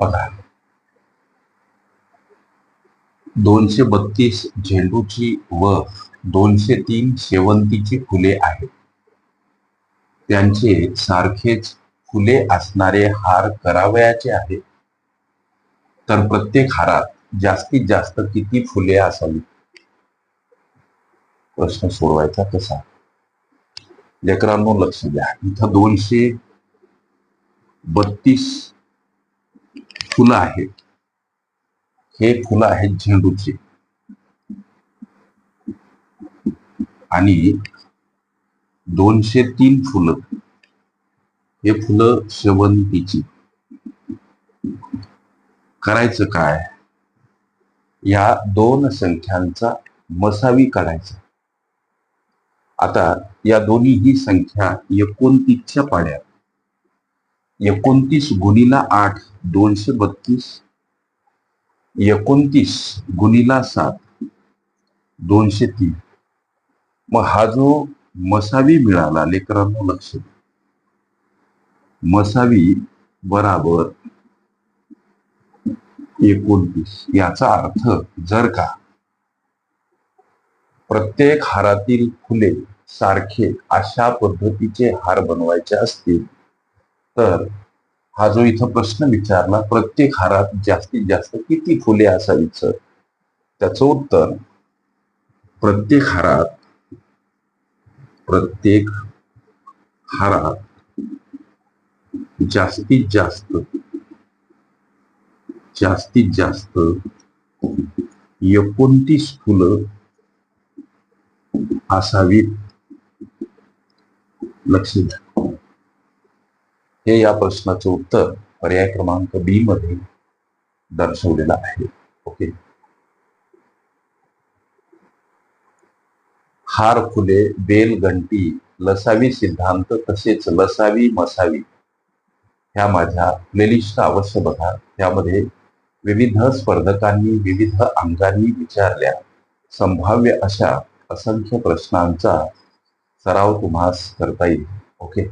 बघा. दोनशे बत्तीस झेंडूची व दोनशे तीन शेवंतीची फुले आहेत. त्यांचे सारखेच फुले असणारे हार करावयाचे आहेत. तर प्रत्येक हारात जास्तीत जास्त किती फुले असावी? प्रश्न सोडवायचा कसा? लेकरांनो लक्ष द्या. इथं दोनशे बत्तीस फुलं आहेत. हे फुलं आहेत झेंडूचे. आणि दोनशे तीन फुलं. हे फुलं शेवंतीची. करायचं काय? या दोन संख्यांचा मसावी काढायचा आता या दोन्हीही संख्या एकोणतीसच्या पाड्या. एकोणतीस गुणीला आठ. दोनशे बत्तीस एकोणतीस गुणीला सात दोनशे तीन. मग हा जो मसावी मिळाला लेकरांनो लक्ष मसावी बराबर एकोणतीस. याचा अर्थ जर का प्रत्येक हारातील फुले सारखे अशा पद्धतीचे हार बनवायचे असतील तर हा जो इथं प्रश्न विचारला प्रत्येक हारात जास्तीत जास्त किती फुले असावीच त्याचं उत्तर प्रत्येक हारात प्रत्येक हारात जास्तीत जास्त जास्तीत जास्त एकोणतीस फुलं असावीत. लक्ष द्या. हे या प्रश्नाचं उत्तर पर्याय क्रमांक बी मध्ये दर्शवलेलं आहे. ओके हार फुले बेल घंटी लसावी सिद्धांत तसेच लसावी मसावी ह्या माझ्या प्लेलिस्ट अवश्य बघा. त्यामध्ये विविध स्पर्धकांनी विविध अंगांनी विचारल्या. संभाव्य अशा असंख्य प्रश्नांचा सराव तुम्हास करता येईल. ओके